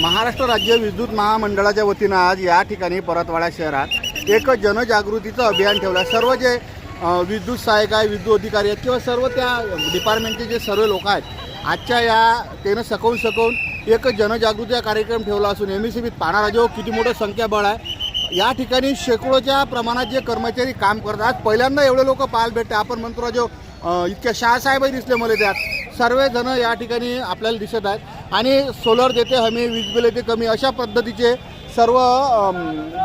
महाराष्ट्र राज्य विद्युत महामंडळाच्या वतीनं आज या ठिकाणी परतवाडा शहरात एक जनजागृतीचं अभियान ठेवलं. आहे सर्व जे विद्युत सहाय्यक आहे विद्युत अधिकारी आहेत किंवा सर्व त्या डिपार्टमेंटचे जे सर्व लोक आहेत आजच्या या त्यानं सकवून सकवून एक जनजागृतीचा कार्यक्रम ठेवला असून एम ई सी बीत पाहणारा किती मोठं संख्याबळ आहे या ठिकाणी शेकडोच्या प्रमाणात जे कर्मचारी काम करतात. आज पहिल्यांदा एवढे लोक पाहायला भेटते आपण म्हणतो राजो इतक्या शाहसाहेबही दिसले मला त्यात. सर्वजण या ठिकाणी आपल्याला दिसत आहेत. आणि सोलर देते हमी वीज बिल येते कमी अशा पद्धतीचे सर्व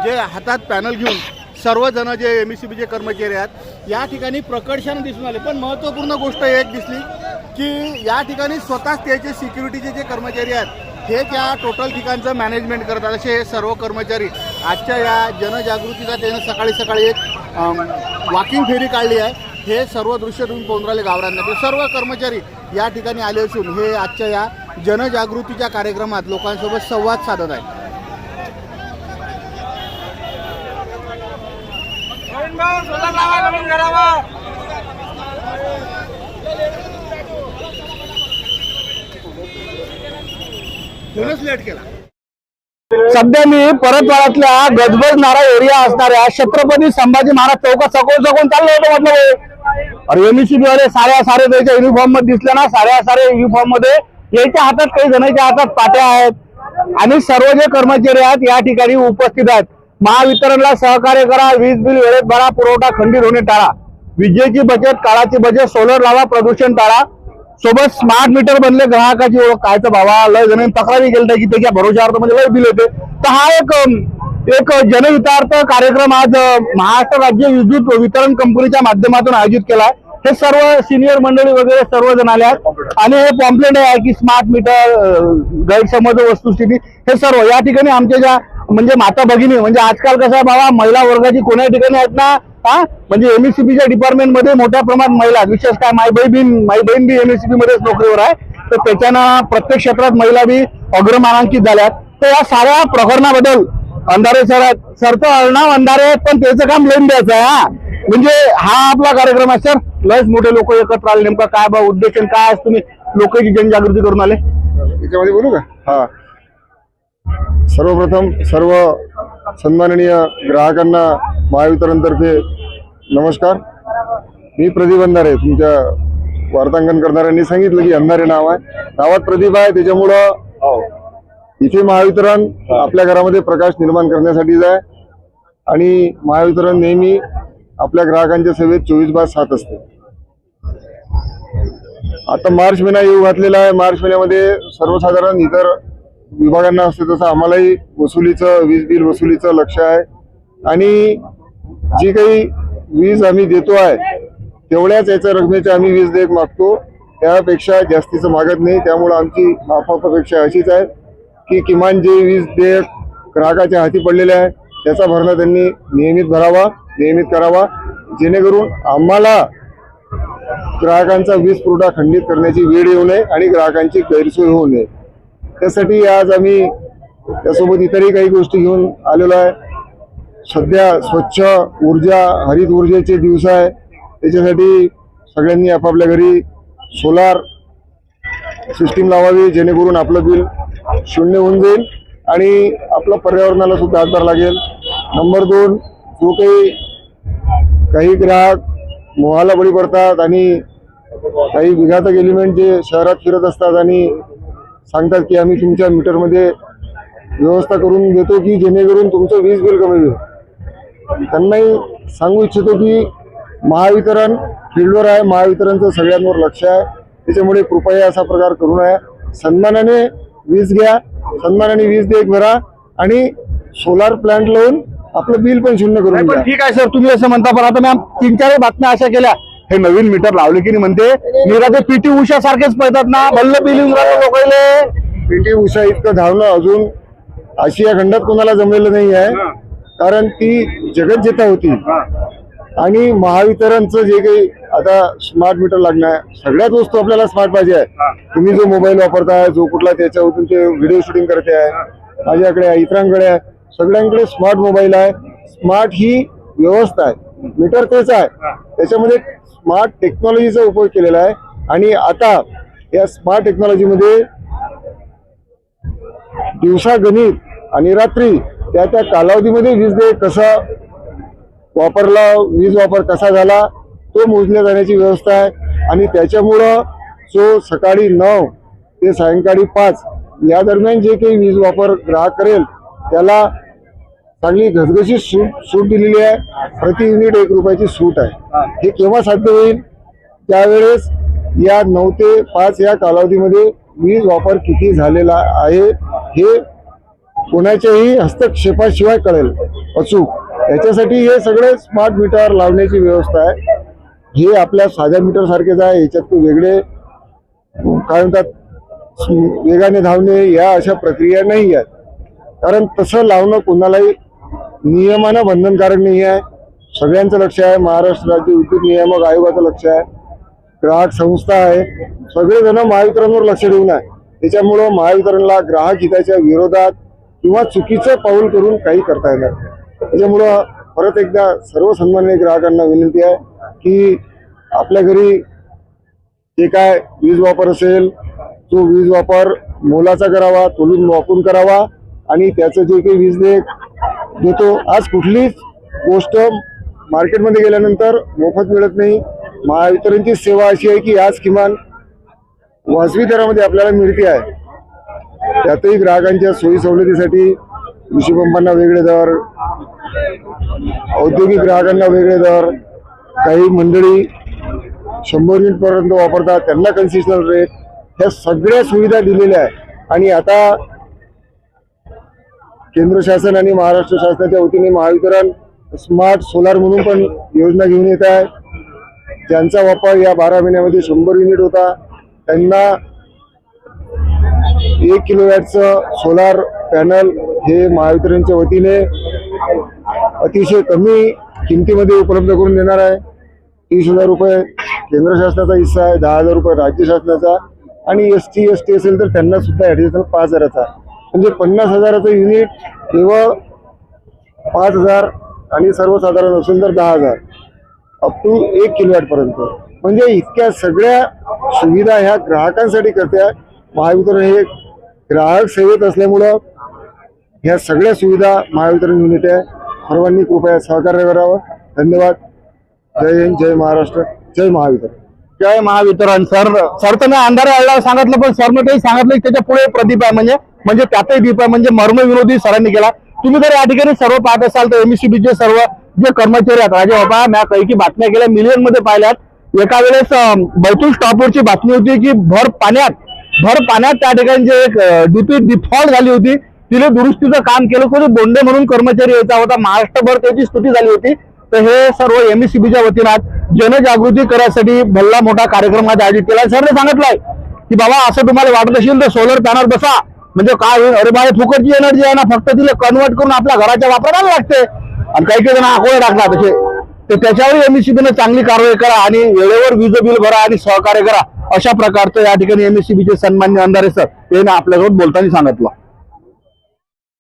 जे हातात पॅनल घेऊन सर्वजण जे एम ई सी बीचे कर्मचारी आहेत या ठिकाणी प्रकर्षानं दिसून आले. पण महत्त्वपूर्ण गोष्ट एक दिसली की या ठिकाणी स्वतःच त्याचे सिक्युरिटीचे जे कर्मचारी आहेत हे त्या टोटल ठिकाणचं मॅनेजमेंट करतात. असे हे सर्व कर्मचारी आजच्या या जनजागृतीचा त्यानं सकाळी सकाळी एक वॉकिंग फेरी काढली आहे. हे सर्व दृश्य तुम्ही पाहून राहिले गावरांना ते सर्व कर्मचारी या ठिकाणी आले असून हे आजच्या या जनजागृतीच्या कार्यक्रमात लोकांसोबत संवाद साधत आहेत. सध्या मी परतवाड्यातल्या गजबजणारा एरिया असणाऱ्या छत्रपती संभाजी महाराज चौकात सकोल सकून चाललो होतो और एमईसीबी वाले साऱ्या सारे त्याच्या युनिफॉर्ममध्ये दिसले ना साऱ्या सारे युनिफॉर्ममध्ये याच्या हातात काही जणांच्या हातात पाट्या आहेत. आणि सर्व जे कर्मचारी आहेत या ठिकाणी उपस्थित आहेत. महावितरणला सहकार्य करा वीज बिल वेळेत भरा पुरवठा खंडित होणे टाळा. विजेची बचत काळाची बचत सोलर लावा प्रदूषण टाळा. सोबत स्मार्ट मीटर बनले ग्राहकाची ओळख. काय तर बाबा लय जण तक्रारी केली की त्याच्या भरोशावर म्हणजे लय बिल येते. तर हा एक एक जनहितार्थ कार्यक्रम आज महाराष्ट्र राज्य विद्युत वितरण कंपनीच्या माध्यमातून आयोजित केला आहे हे सर्व सिनियर मंडळी वगैरे सर्वजण आले आहेत. आणि हे पॉम्पलेट आहे की स्मार्ट मीटर गैरसमज वस्तुस्थिती हे सर्व. या ठिकाणी आमच्या ज्या म्हणजे माता भगिनी म्हणजे आजकाल कसं आहे बाबा महिला वर्गाची कोणत्याही ठिकाणी आहेत ना हा? म्हणजे एमएससीबीच्या डिपार्टमेंटमध्ये मोठ्या प्रमाणात महिला विशेष काय माय बहीण माय बहीण बी एमएससीबी मध्येच नोकरीवर आहे. तर त्याच्यानं प्रत्येक क्षेत्रात महिला बी अग्रमानांकित झाल्यात तर या साऱ्या प्रकरणाबद्दल अंधारे सर आहेत सरचं अर्णाव अंधारे आहेत पण त्याचं काम लावून द्यायचं आहे हा. म्हणजे हा आपला कार्यक्रम आहे सर. लयच मोठे लोक एकत्र आले नेमका काय बा उद्देश काय आज तुम्ही लोकांची जनजागृती करून आले. याच्यामध्ये बोलू का? हा. सर्वप्रथम सर्व सन्माननीय ग्राहकांना महावितरणतर्फे नमस्कार. मी प्रदीप अंधारे तुमच्या वार्तांकन करणाऱ्यांनी सांगितलं की अंधारे नाव आहे. नावात प्रदीप आहे त्याच्यामुळं इथे महावितरण आपल्या घरामध्ये प्रकाश निर्माण करण्यासाठीच आहे. आणि महावितरण नेहमी आपल्या ग्राहकांच्या सेवेत चोवीस बाय सात असते. आता मार्च महिना येऊ घातलेला आहे. मार्च महिन्यामध्ये सर्वसाधारण इतर विभागांना असते तसं आम्हालाही वसुलीचं वीज बिल वसुलीचं लक्ष आहे. आणि जी काही वीज आम्ही देतो आहे तेवढ्याच याच्या रकमेची आम्ही वीज देयक मागतो. त्यापेक्षा जास्तीचं मागत नाही. त्यामुळं आमची माफापेक्षा अशीच आहे. की किमान जे वीज देयक ग्राहकाच्या हाती पडलेले आहे त्याचा भरणा त्यांनी नियमित भरावा नियमित करावा. जेणेकरून आम्हाला ग्राहकांचा वीज पुरवठा खंडित करण्याची वेळ येऊ नये आणि ग्राहकांची गैरसोय होऊ नये. त्यासाठी आज आम्ही त्यासोबत इतरही काही गोष्टी घेऊन आलेलो आहे. सध्या स्वच्छ ऊर्जा हरित ऊर्जेचे दिवस आहे. त्याच्यासाठी सगळ्यांनी आपापल्या घरी सोलार सिस्टीम लावावी जेणेकरून आपलं बिल शून्य होऊन जाईल. आणि आपलं पर्यावरणाला सुद्धा हातभार लागेल. नंबर दोन जो काही काही ग्राहक मोहाला बळी पडतात आणि काही विघातक एलिमेंट जे शहरात फिरत असतात आणि सांगतात की आम्ही तुमच्या मीटरमध्ये व्यवस्था करून देतो की जेणेकरून तुमचं वीज बिल कमी होईल. त्यांनाही सांगू इच्छितो की महावितरण फील्डवर आहे. महावितरणचं सगळ्यांवर लक्ष आहे. त्याच्यामुळे कृपया असा प्रकार करू नये. सन्मानाने वीज घ्या सन्मानाने वीज देख भरा आणि सोलार प्लांट लावून आपलं बिल पण शून्य करून घ्या ठीक आहे सर तुम्ही असं म्हणता पण आता मी तीन चार बातम्या अशा केल्या. हे नवीन मीटर लावले की नाही म्हणते? निरा ते पीटी उषा सारखेच पळतात ना? भल्ल बिलिंग लोकांले पीटी उषा इतकं धावणं अजून आशिया खंडात कोणाला जमलेलं नाही आहे कारण ती जगज्जेता होती. आणि महावितरणचं जे काही आता स्मार्ट मीटर लागणार आहे सगळ्याच वस्तू आपल्याला स्मार्ट पाहिजे आहे. तुम्ही जो मोबाईल वापरताय जो कुठला त्याच्यावरून ते व्हिडिओ शूटिंग करते आहे माझ्याकडे आहे इतरांकडे आहे सगळ्यांकडे स्मार्ट मोबाईल आहे. स्मार्ट ही व्यवस्था आहे. मीटर तेच आहे. त्याच्यामध्ये स्मार्ट टेक्नॉलॉजीचा उपयोग केलेला आहे. आणि आता या स्मार्ट टेक्नॉलॉजीमध्ये दिवसा गणित आणि रात्री त्या त्या कालावधीमध्ये वीज देय कसा वापरला वीज वापर कसा झाला तो मोजल्या जाण्याची व्यवस्था आहे. आणि त्याच्यामुळं जो सकाळी नऊ ते सायंकाळी पाच या दरम्यान जे काही वीज वापर ग्राहक करेल त्याला चांगली घसघशीत सूट सूट दिलेली आहे. प्रति युनिट एक रुपयाची सूट आहे. हे केव्हा साध्य होईल? त्यावेळेस या नऊ ते पाच या कालावधीमध्ये वीज वापर किती झालेला आहे हे कोणाच्याही हस्तक्षेपाशिवाय कळेल. अचूक. याच्यासाठी हे सगळे स्मार्ट मीटर लावण्याची व्यवस्था आहे. हे आपल्या साध्या मीटर सारखेच आहे याच्यात वेगळे काय म्हणतात वेगाने धावणे या अशा प्रक्रिया नाही आहेत. कारण तसं लावणं कोणालाही नियमानं बंधनकारक नाही आहे. सगळ्यांचं लक्ष आहे महाराष्ट्र राज्य विद्युत नियामक आयोगाचं लक्ष आहे ग्राहक संस्था आहे. सगळेजण महावितरणवर लक्ष देऊन आहे. त्याच्यामुळं महावितरणला ग्राहक हिताच्या विरोधात किंवा चुकीचं पाऊल करून काही करता येणार नाही. त्याच्यामुळं परत एकदा सर्व सन्माननीय ग्राहकांना विनंती आहे की आपल्या घरी जे काय वीज वापर असेल तो वीज वापर मोलाचा करावा तोलून वापरून करावा आणि त्याचं जे काही वीज देख देतो. आज कुठलीच गोष्ट मार्केटमध्ये गेल्यानंतर मोफत मिळत नाही. महावितरणची सेवा अशी आहे की आज किमान वाजवी दरामध्ये आपल्याला मिळते आहे. त्यातही ग्राहकांच्या सोयी सवलतीसाठी कृषी पंपांना वेगळे दर औद्योगिक ग्राहकांना वेगळे दर काही मंडळी शंभर युनिट पर्यंत वापरतात त्यांना कन्सेशनल रेट ह्या सगळ्या सुविधा दिलेल्या आहे आणि आता केंद्र शासन आणि महाराष्ट्र शासनाच्या वतीने महावितरण स्मार्ट सोलार म्हणून पण योजना घेऊन येत आहे. ज्यांचा वापर या बारा महिन्यामध्ये शंभर युनिट होता त्यांना एक किलोवॅटचं सोलार पॅनल हे महावितरणच्या वतीने अतिशय कमी किमतीमध्ये उपलब्ध करून देणार आहे. तीस हजार रुपये केंद्र शासनाचा हिस्सा आहे दहा हजार रुपये राज्य शासनाचा आणि एस टी एस टी असेल तर त्यांना सुद्धा ॲडिशनल पाच हजाराचा. म्हणजे पन्नास हजाराचं युनिट केवळ पाच हजार आणि सर्वसाधारण असेल तर दहा हजार. अप टू एक किलोवॅटपर्यंत म्हणजे इतक्या सगळ्या सुविधा ह्या ग्राहकांसाठी करत्या महावितरण हे ग्राहक सेवेत असल्यामुळं ह्या सगळ्या सुविधा महावितरण घेऊन येते. आहे सर्वांनी कृपया सहकार्य करावं. धन्यवाद. जय हिंद जय महाराष्ट्र जय महावितरण. जय महावितरण सर. सर तर मी अंधारा सांगितलं पण सरनं काही सांगितलं की त्याच्या पुढे प्रदीप आहे म्हणजे म्हणजे त्यातही दीप आहे म्हणजे मर्मविरोधी सरांनी केला. तुम्ही जर या ठिकाणी सर्व पाहत असाल तर एमसीबीचे सर्व जे कर्मचारी आहेत राजे बाबा मी पैकी बातम्या केल्या मिलियनमध्ये पाहिल्यात. एका वेळेस अं, बैतूल स्टॉपवरची बातमी होती की भर पाण्यात भर पाण्यात त्या ठिकाणी जे एक डिपी डिफॉल्ट झाली होती तिने दुरुस्तीचं काम केलं कोणी बोंडे म्हणून कर्मचारी यायचा होता महाराष्ट्रभर त्याची स्तुती झाली होती. तर हे सर्व एमएससीबीच्या वतीनं आज जनजागृती करण्यासाठी भल्ला मोठा कार्यक्रम आज आयोजित केला. सरने सांगितलंय की बाबा असं तुम्हाला वाटत असेल तर सोलर पॅनल बसा. म्हणजे काय होईल? अरे बाय फुकटची एनर्जी आहे ना. फक्त तिला कन्वर्ट करून आपल्या घराच्या वापरायला लागते. आणि काही काही जण आकोळे टाकणार तसे तर त्याच्यावर एमएससीबीने चांगली कारवाई करा आणि वेळेवर वीज बिल भरा आणि सहकार्य करा. अशा प्रकारचं या ठिकाणी एमएससीबीचे सन्मान्य अंधारे सर यांनी आपल्यासोबत बोलताना सांगितलं.